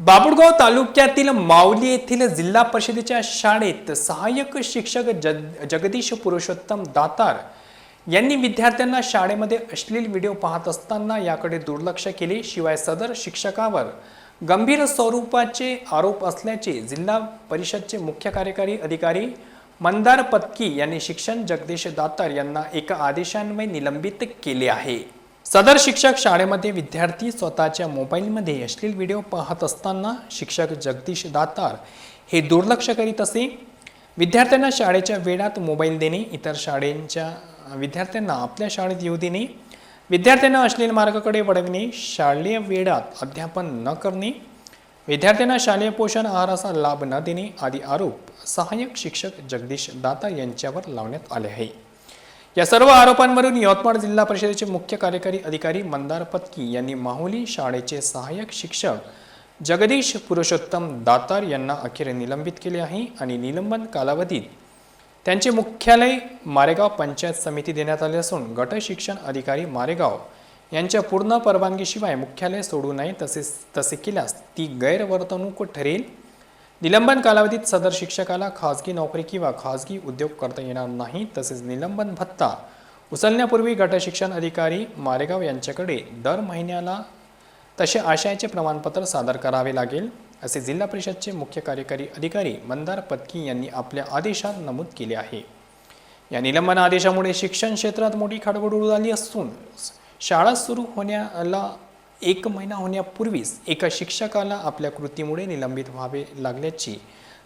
बाबुळगाव तालुक्यातील माऊली येथील जिल्हा परिषदेच्या शाळेत सहाय्यक शिक्षक जग जगदीश पुरुषोत्तम दातार यांनी विद्यार्थ्यांना शाळेमध्ये अश्लील व्हिडिओ पाहत असताना याकडे दुर्लक्ष केले. शिवाय सदर शिक्षकावर गंभीर स्वरूपाचे आरोप असल्याचे जिल्हा परिषदचे मुख्य कार्यकारी अधिकारी मंदार पत्की यांनी शिक्षण जगदीश दातार यांना एका आदेशान्वये निलंबित केले आहे. सदर शिक्षक शाळेमध्ये विद्यार्थी स्वतःच्या मोबाईलमध्ये अश्लील व्हिडिओ पाहत असताना शिक्षक जगदीश दातार हे दुर्लक्ष करीत असे. विद्यार्थ्यांना शाळेच्या वेळात मोबाईल देणे इतर शाळेंच्या विद्यार्थ्यांना आपल्या शाळेत येऊ देणे विद्यार्थ्यांना अश्लील मार्गाकडे वळविणे शालेय वेळात अध्यापन न करणे विद्यार्थ्यांना शालेय पोषण आहाराचा लाभ न देणे आदी आरोप सहाय्यक शिक्षक जगदीश दाता यांच्यावर लावण्यात आले आहे या सर्व आरोपांवरून यवतमाळ जिल्हा परिषदेचे मुख्य कार्यकारी अधिकारी मंदार पत्की यांनी माहुली शाळेचे सहाय्यक शिक्षक जगदीश पुरुषोत्तम दातार यांना अखेर निलंबित केले आहे आणि निलंबन कालावधीत त्यांचे मुख्यालय मारेगाव पंचायत समिती देण्यात आले असून गट शिक्षण अधिकारी मारेगाव यांच्या पूर्ण परवानगीशिवाय मुख्यालय सोडू नये तसेच तसे केल्यास ती गैरवर्तणूक ठरेल. निलंबन कालावधीत सदर शिक्षकाला खाजगी नोकरी किंवा खाजगी उद्योग करता येणार नाही तसेच निलंबन भत्ता उचलण्यापूर्वी गटशिक्षण अधिकारी मारेगाव यांच्याकडे दर महिन्याला तसे आशयाचे प्रमाणपत्र सादर करावे लागेल असे जिल्हा परिषदचे मुख्य कार्यकारी अधिकारी मंदार पत्की यांनी आपल्या आदेशात नमूद केले आहे. या निलंबन आदेशामुळे शिक्षण क्षेत्रात मोठी खडबड झाली असून शाळा सुरू होण्याला एक महिना होण्यापूर्वीच एका शिक्षकाला आपल्या कृतीमुळे निलंबित व्हावे लागल्याची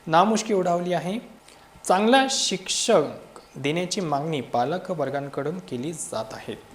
नामुष्की उडावली आहे. चांगला शिक्षक देण्याची मागणी पालक वर्गांकडून केली जात आहे.